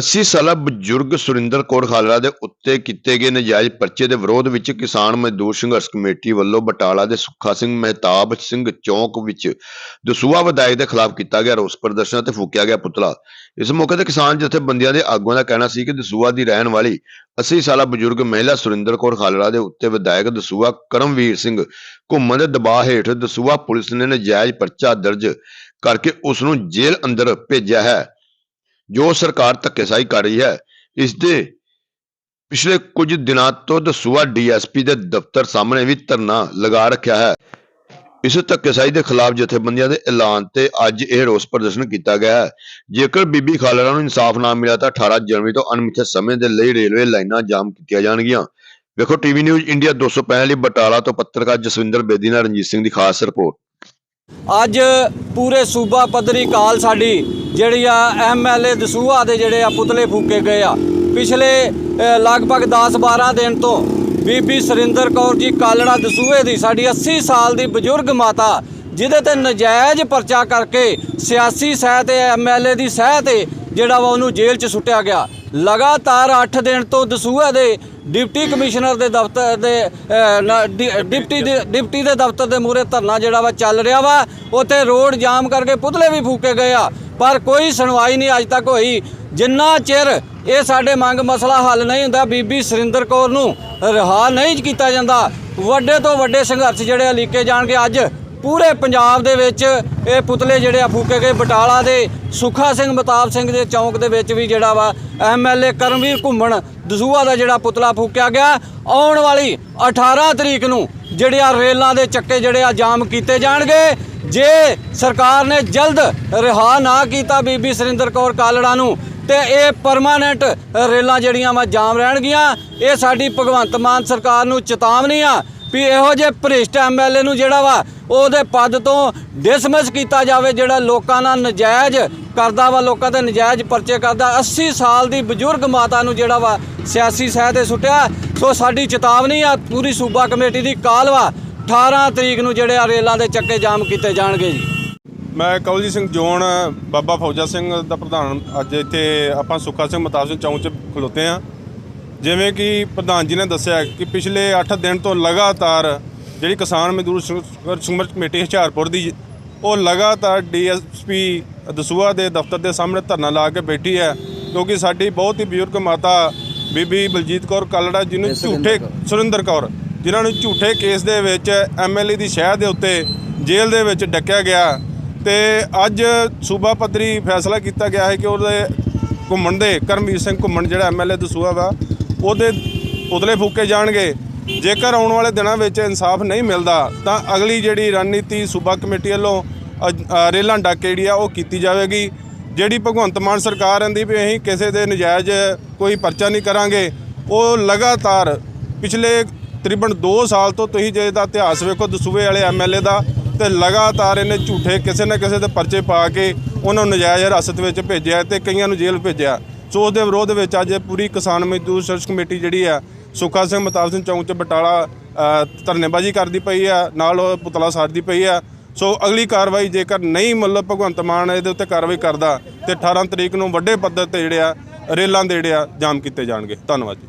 80 ਸਾਲਾ ਬਜ਼ੁਰਗ ਸੁਰਿੰਦਰ ਕੌਰ ਖਾਲੜਾ ਦੇ ਉੱਤੇ ਕੀਤੇ ਗਏ ਨਜਾਇਜ਼ ਪਰਚੇ ਦੇ ਵਿਰੋਧ ਵਿੱਚ ਕਿਸਾਨ ਮਜ਼ਦੂਰ ਸੰਘਰਸ਼ ਕਮੇਟੀ ਵੱਲੋਂ ਬਟਾਲਾ ਦੇ ਸੁੱਖਾ ਸਿੰਘ ਮਹਿਤਾਬ ਸਿੰਘ ਚੌਂਕ ਵਿੱਚ ਦਸੂਆ ਵਿਧਾਇਕ ਦੇ ਖਿਲਾਫ ਕੀਤਾ ਗਿਆ ਰੋਸ ਪ੍ਰਦਰਸ਼ਨ ਅਤੇ ਫੂਕਿਆ ਗਿਆ ਪੁਤਲਾ। ਇਸ ਮੌਕੇ ਤੇ ਕਿਸਾਨ ਜਥੇਬੰਦੀਆਂ ਦੇ ਆਗੂਆਂ ਦਾ ਕਹਿਣਾ ਸੀ ਕਿ ਦਸੂਆ ਦੀ ਰਹਿਣ ਵਾਲੀ 80 ਸਾਲਾ ਬਜ਼ੁਰਗ ਮਹਿਲਾ ਸੁਰਿੰਦਰ ਕੌਰ ਖਾਲੜਾ ਦੇ ਉੱਤੇ ਵਿਧਾਇਕ ਦਸੂਆ ਕਰਮਵੀਰ ਸਿੰਘ ਘੁੰਮਣ ਦੇ ਦਬਾਅ ਹੇਠ ਦਸੂਆ ਪੁਲਿਸ ਨੇ ਨਜਾਇਜ਼ ਪਰਚਾ ਦਰਜ ਕਰਕੇ ਉਸ ਨੂੰ ਜੇਲ੍ਹ ਅੰਦਰ ਭੇਜਿਆ ਹੈ। ਜੋ ਸਰਕਾਰ ਧੱਕੇਸ਼ਾਹੀ ਕਰ ਰਹੀ ਹੈ ਇਸ ਦੇ ਪਿਛਲੇ ਕੁਝ ਦਿਨਾਂ ਤੋਂ ਦਸੂਹਾ ਡੀਐਸਪੀ ਦੇ ਦਫ਼ਤਰ ਸਾਹਮਣੇ ਵੀ ਧਰਨਾ ਲਗਾ ਰੱਖਿਆ ਹੈ। ਇਸ ਧੱਕੇਸ਼ਾਹੀ ਦੇ ਖਿਲਾਫ ਜਥੇਬੰਦੀਆਂ ਦੇ ਐਲਾਨ ਤੇ ਅੱਜ ਇਹ ਰੋਸ ਪ੍ਰਦਰਸ਼ਨ ਕੀਤਾ ਗਿਆ ਹੈ। ਜੇਕਰ ਬੀਬੀ ਖਾਲੜਾ ਨੂੰ ਇਨਸਾਫ ਨਾ ਮਿਲਿਆ ਤਾਂ 18 ਜਨਵਰੀ ਤੋਂ ਅਣਮਿੱਥੇ ਸਮੇਂ ਦੇ ਲਈ ਰੇਲਵੇ ਲਾਈਨਾਂ ਜਾਮ ਕੀਤੀਆਂ ਜਾਣਗੀਆਂ। ਵੇਖੋ ਟੀਵੀ ਨਿਊਜ਼ ਇੰਡੀਆ 265 ਲਈ ਬਟਾਲਾ ਤੋਂ ਪੱਤਰਕਾਰ ਜਸਵਿੰਦਰ ਬੇਦੀ ਨਾਲ ਰਣਜੀਤ ਸਿੰਘ ਦੀ ਖਾਸ ਰਿਪੋਰਟ। ਅੱਜ ਪੂਰੇ ਸੂਬਾ ਪੱਧਰੀ ਕਾਲ ਸਾਡੀ ਜਿਹੜੀ ਆ ਐਮਐਲਏ ਦਸੂਹਾ ਦੇ ਜਿਹੜੇ ਆ ਪੁਤਲੇ ਫੂਕੇ ਗਏ ਆ। ਪਿਛਲੇ ਲਗਭਗ 10-12 ਦਿਨ ਤੋਂ ਬੀਬੀ ਸੁਰਿੰਦਰ ਕੌਰ ਜੀ ਕਾਲੜਾ ਦਸੂਹੇ ਦੀ ਸਾਡੀ 80 ਸਾਲ ਦੀ ਬਜ਼ੁਰਗ ਮਾਤਾ, ਜਿਹਦੇ ਤੇ ਨਜਾਇਜ਼ ਪਰਚਾ ਕਰਕੇ ਸਿਆਸੀ ਸਹਿ ਤੇ ਐਮਐਲਏ ਦੀ ਸਹਿ ਤੇ ਜਿਹੜਾ ਵਾ ਉਹਨੂੰ ਜੇਲ੍ਹ 'ਚ ਸੁੱਟਿਆ ਗਿਆ। ਲਗਾਤਾਰ 8 ਦਿਨ ਤੋਂ ਦਸੂਹੇ ਦੇ ਡਿਪਟੀ ਕਮਿਸ਼ਨਰ ਦੇ ਦਫ਼ਤਰ ਦੇ ਡਿਪਟੀ ਦੇ ਡਿਪਟੀ ਦੇ ਦਫ਼ਤਰ ਦੇ ਮੂਹਰੇ ਧਰਨਾ ਜਿਹੜਾ ਵਾ ਚੱਲ ਰਿਹਾ ਵਾ, ਉੱਥੇ ਰੋਡ ਜਾਮ ਕਰਕੇ ਪੁਤਲੇ ਵੀ ਫੂਕੇ ਗਏ ਆ। ਪਰ ਕੋਈ ਸੁਣਵਾਈ ਨਹੀਂ ਅੱਜ ਤੱਕ ਹੋਈ। ਜਿੰਨਾ ਚਿਰ ਇਹ ਸਾਡੇ ਮੰਗ ਮਸਲਾ ਹੱਲ ਨਹੀਂ ਹੁੰਦਾ, ਬੀਬੀ ਸੁਰਿੰਦਰ ਕੌਰ ਨੂੰ ਰਿਹਾ ਨਹੀਂ ਕੀਤਾ ਜਾਂਦਾ, ਵੱਡੇ ਤੋਂ ਵੱਡੇ ਸੰਘਰਸ਼ ਜਿਹੜੇ ਆ ਲੀਕੇ ਜਾਣਗੇ। ਅੱਜ ਪੂਰੇ ਪੰਜਾਬ ਦੇ ਵਿੱਚ ਇਹ ਪੁਤਲੇ ਜਿਹੜੇ ਆ ਫੂਕੇ ਗਏ। ਬਟਾਲਾ ਦੇ ਸੁਖਾ ਸਿੰਘ, ਮਤਾਬ ਸਿੰਘ ਦੇ ਚੌਂਕ ਦੇ ਵਿੱਚ ਵੀ ਜਿਹੜਾ ਵਾ ਐਮਐਲਏ ਕਰਮਵੀਰ ਘੁੰਮਣ ਦਸੂਆ ਦਾ ਜਿਹੜਾ ਪੁਤਲਾ ਫੂਕਿਆ ਗਿਆ। ਆਉਣ ਵਾਲੀ 18 ਤਰੀਕ ਨੂੰ ਜਿਹੜੇ ਆ ਰੇਲਾਂ ਦੇ ਚੱਕੇ ਜਿਹੜੇ ਆ ਜਾਮ ਕੀਤੇ ਜਾਣਗੇ। ਜੇ ਸਰਕਾਰ ਨੇ ਜਲਦ ਰਿਹਾ ਨਾ ਕੀਤਾ ਬੀਬੀ ਸੁਰਿੰਦਰ ਕੌਰ ਕਾਲੜਾ ਨੂੰ, ਤੇ ਇਹ ਪਰਮਾਨੈਂਟ ਰੇਲਾਂ ਜਿਹੜੀਆਂ ਵਾ ਜਾਮ ਰਹਿਣਗੀਆਂ, ਇਹ ਸਾਡੀ ਭਗਵੰਤ ਮਾਨ ਸਰਕਾਰ ਨੂੰ ਚੇਤਾਵਨੀ ਆ ਵੀ ਇਹੋ ਜਿਹੇ ਭ੍ਰਿਸ਼ਟ ਐਮਐਲਏ ਨੂੰ ਜਿਹੜਾ ਵਾ, ਉਹਦੇ ਪਦ ਤੋਂ ਡਿਸਮਿਸ ਕੀਤਾ ਜਾਵੇ ਜਿਹੜਾ ਲੋਕਾਂ ਨਾਲ ਨਜਾਇਜ਼ ਕਰਦਾ ਵਾ, ਲੋਕਾਂ ਦੇ ਨਜਾਇਜ਼ ਪਰਚੇ ਕਰਦਾ। 80 ਸਾਲ ਦੀ ਬਜ਼ੁਰਗ ਮਾਤਾ ਨੂੰ ਜਿਹੜਾ ਵਾ ਸਿਆਸੀ ਸਹਿ ਤੇ ਸੁੱਟਿਆ, ਸੋ ਸਾਡੀ ਚੇਤਾਵਨੀ ਆ ਪੂਰੀ ਸੂਬਾ ਕਮੇਟੀ ਦੀ ਕਾਲ ਵਾ। 18 ਤਰੀਕ ਨੂੰ ਜਿਹੜੇ ਆ ਰੇਲਾਂ ਦੇ ਚੱਕੇ ਜਾਮ ਕੀਤੇ ਜਾਣਗੇ ਜੀ। ਮੈਂ ਕਵਲਜੀਤ ਸਿੰਘ ਜੋਨ ਬਾਬਾ ਫੌਜਾ ਸਿੰਘ ਦਾ ਪ੍ਰਧਾਨ। ਅੱਜ ਇੱਥੇ ਆਪਾਂ ਸੁੱਖਾ ਸਿੰਘ ਮਤਾਬ ਸਿੰਘ ਚੌਂਕ 'ਚ ਖਲੋਤੇ ਆ ਜਿਵੇਂ ਕਿ ਪ੍ਰਧਾਨ ਜੀ ਨੇ ਦੱਸਿਆ ਕਿ ਪਿਛਲੇ 8 ਦਿਨ ਤੋਂ ਲਗਾਤਾਰ ਜਿਹੜੀ ਕਿਸਾਨ ਮਜ਼ਦੂਰ ਸੰਘਰਸ਼ ਕਮੇਟੀ ਹੁਸ਼ਿਆਰਪੁਰ ਦੀ ਉਹ ਲਗਾਤਾਰ ਡੀਐਸਪੀ ਦਸੂਹਾ ਦੇ ਦਫ਼ਤਰ ਦੇ ਸਾਹਮਣੇ ਧਰਨਾ ਲਾ ਕੇ ਬੈਠੀ ਹੈ। ਕਿਉਂਕਿ ਸਾਡੀ ਬਹੁਤ ਹੀ ਬਜ਼ੁਰਗ ਮਾਤਾ ਬੀਬੀ ਬਲਜੀਤ ਕੌਰ ਕਾਲੜਾ ਜਿਹਨੂੰ ਝੂਠੇ ਸੁਰਿੰਦਰ ਕੌਰ। ਜਿਨ੍ਹਾਂ ਨੂੰ ਝੂਠੇ ਕੇਸ ਦੇ ਵਿੱਚ ਐਮਐਲਏ ਦੀ ਸ਼ਹਿ ਦੇ ਉੱਤੇ ਜੇਲ੍ਹ ਦੇ ਵਿੱਚ ਡੱਕਿਆ ਗਿਆ ਤੇ ਅੱਜ ਸੂਬਾ ਪੱਧਰੀ ਫੈਸਲਾ ਕੀਤਾ ਗਿਆ ਹੈ ਕਿ ਉਹਦੇ ਘੁੰਮਣ ਦੇ, ਕਰਮਵੀਰ ਸਿੰਘ ਘੁੰਮਣ ਜਿਹੜਾ ਐਮਐਲਏ ਦਸੂਹਾ ਵਾ, ਉਹਦੇ ਪੁਤਲੇ ਫੂਕੇ ਜਾਣਗੇ। ਜੇਕਰ ਆਉਣ ਵਾਲੇ ਦਿਨਾਂ ਵਿੱਚ ਇਨਸਾਫ ਨਹੀਂ ਮਿਲਦਾ, ਤਾਂ ਅਗਲੀ ਜਿਹੜੀ ਰਣਨੀਤੀ ਸੂਬਾ ਕਮੇਟੀ ਵੱਲੋਂ ਅ- ਰੇਲਾਂ ਡੱਕ ਜਿਹੜੀ ਆ ਉਹ ਕੀਤੀ ਜਾਵੇਗੀ, ਜਿਹੜੀ ਭਗਵੰਤ ਮਾਨ ਸਰਕਾਰ ਕਹਿੰਦੀ ਵੀ ਅਸੀਂ ਕਿਸੇ ਦੇ ਨਜਾਇਜ਼ ਕੋਈ ਪਰਚਾ ਨਹੀਂ ਕਰਾਂਗੇ, ਉਹ ਲਗਾਤਾਰ ਪਿਛਲੇ ਤਕਰੀਬਨ 2 ਸਾਲ ਤੋਂ ਤੁਸੀਂ ਜੇ ਦਾ ਇਤਿਹਾਸ ਵੇਖੋ ਦਸੂਵੇ ਵਾਲੇ ਐਮਐਲਏ ਦਾ, ਤੇ ਲਗਾਤਾਰ ਇਹਨੇ ਝੂਠੇ ਕਿਸੇ ਨਾ ਕਿਸੇ ਦੇ ਪਰਚੇ ਪਾ ਕੇ ਉਹਨਾਂ ਨੂੰ ਨਜਾਇਜ਼ ਹਿਰਾਸਤ ਵਿੱਚ ਭੇਜਿਆ ਤੇ ਕਈਆਂ ਨੂੰ ਜੇਲ੍ਹ ਭੇਜਿਆ। ਸੋ ਉਸ ਦੇ ਵਿਰੋਧ ਵਿੱਚ ਅੱਜ ਪੂਰੀ ਕਿਸਾਨ ਮਜ਼ਦੂਰ ਸੰਘਰਸ਼ ਕਮੇਟੀ ਜਿਹੜੀ ਆ ਸੁੱਖਾ ਸਿੰਘ ਮਤਾਬ ਸਿੰਘ ਚੌਂਕ 'ਚ ਬਟਾਲਾ ਧਰਨੇਬਾਜ਼ੀ ਕਰਦੀ ਪਈ ਆ ਨਾਲ ਉਹ ਪੁਤਲਾ ਸਾੜਦੀ ਪਈ ਆ ਸੋ ਅਗਲੀ ਕਾਰਵਾਈ ਜੇਕਰ ਨਹੀਂ ਮਤਲਬ ਭਗਵੰਤ ਮਾਨ ਇਹਦੇ ਉੱਤੇ ਕਾਰਵਾਈ ਕਰਦਾ, ਤੇ 18 ਤਰੀਕ ਨੂੰ ਵੱਡੇ ਪੱਧਰ ਤੇ ਜਿਹੜੇ ਆ, ਰੇਲਾਂ ਦੇ ਜਿਹੜੇ ਆ, ਜਾਮ ਕੀਤੇ ਜਾਣਗੇ। ਧੰਨਵਾਦ ਜੀ।